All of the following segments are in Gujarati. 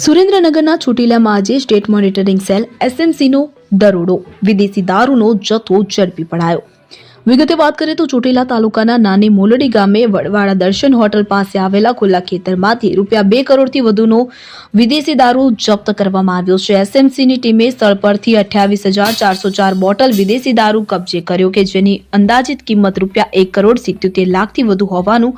સુરેન્દ્રનગરના ચોટીલામાં આજે સ્ટેટ મોનિટરિંગ સેલ એસએમસીનો દરોડો. વિદેશી દારૂનો જથ્થો ઝડપી પડાયો. વિગતે વાત કરીએ તો ચોટીલા તાલુકાના નાની મોલડી ગામે વડવાળા દર્શન હોટલ પાસે આવેલા ખુલ્લા ખેતરમાંથી રૂપિયા બે કરોડથી વધુનો વિદેશી દારૂ જપ્ત કરવામાં આવ્યો છે. એસએમસીની ટીમે સ્થળ પરથી અઠ્યાવીસ હજાર ચારસો ચાર બોટલ વિદેશી દારૂ કબજે કર્યો કે જેની અંદાજિત કિંમત રૂપિયા એક કરોડ સિત્યોતેર લાખથી વધુ હોવાનું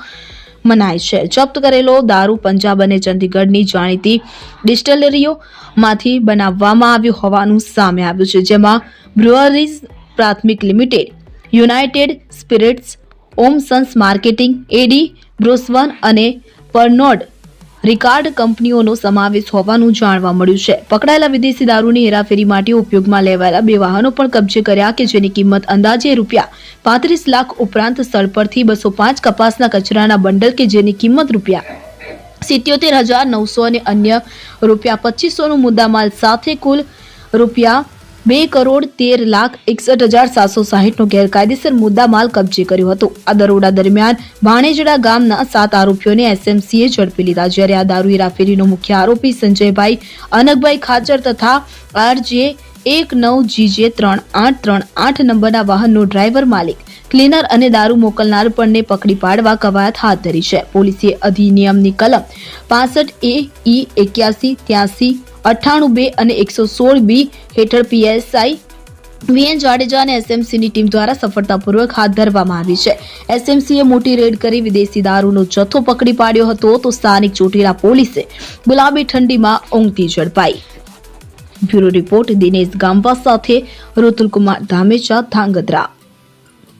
મનાય છે. જપ્ત કરેલો દારૂ પંજાબ અને ચંદીગઢની જાણીતી ડિસ્ટિલરીઓમાંથી બનાવવામાં આવ્યું હોવાનું સામે આવ્યું છે, જેમાં બ્રુઅરીઝ પ્રાથમિક Limited, United Spirits, Om Sons Marketing, એડી, બ્રોસવન અને પરનોડ રિકાર્ડ કંપનીઓનો સમાવેશ હોવાનું જાણવા મળ્યું છે. પકડાયેલા વિદેશી દારૂની હેરાફેરી માટે ઉપયોગમાં લેવાયેલા બે વાહનો પણ કબજે કર્યા કે જેની કિંમત અંદાજે રૂપિયા પાંત્રીસ લાખ ઉપરાંત સ્થળ પરથી બસો પાંચ કપાસના કચરાના બંડલ કે જેની કિંમત રૂપિયા સિત્યોતેર હજાર નવસો અને અન્ય રૂપિયા પચીસોનું મુદ્દામાલ સાથે કુલ રૂપિયા બે કરોડ તેર લાખ એકસઠ હજાર સાતસો સાહીઠનો ગેરકાયદેસર મુદ્દામાલ કબજે કર્યો હતો. આ દરોડા દરમિયાન ભાણેજડા ગામના સાત આરોપીઓને એસએમસીએ ઝડપી લીધા. જ્યારે આ દારૂ હેરાફેરીનો મુખ્ય આરોપી સંજયભાઈ અનકભાઈ ખાચર તથા આરજે એક નવ જીજે ત્રણ આઠ ત્રણ આઠ નંબરના વાહનનો ડ્રાઈવર માલિક, ક્લીનર અને દારૂ મોકલનાર પણને પકડી પાડવા કવાયત હાથ ધરી છે. પોલીસે અધિનિયમની કલમ પાસઠ એ ઈ એક્યાસી ત્યાસી અઠ્ઠાણું બે અને એકસો સોળ બી હેઠળ પીએસઆઈ વીએન જાડેજા અને એસએમસીની ટીમ દ્વારા સફળતાપૂર્વક હાથ ધરવામાં આવી છે. એસએમસીએ મોટી રેડ કરી વિદેશી દારૂનો જથ્થો પકડી પાડ્યો હતો તો સ્થાનિક ચોટીલા પોલીસે ગુલાબી ઠંડીમાં ઊંઘતી ઝડપાઈ. બ્યુરો રિપોર્ટ દિનેશ ગામવા સાથે ઋતુલકુમાર ધામેચા ધાંગધ્રા.